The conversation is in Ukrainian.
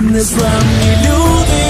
Незламні люди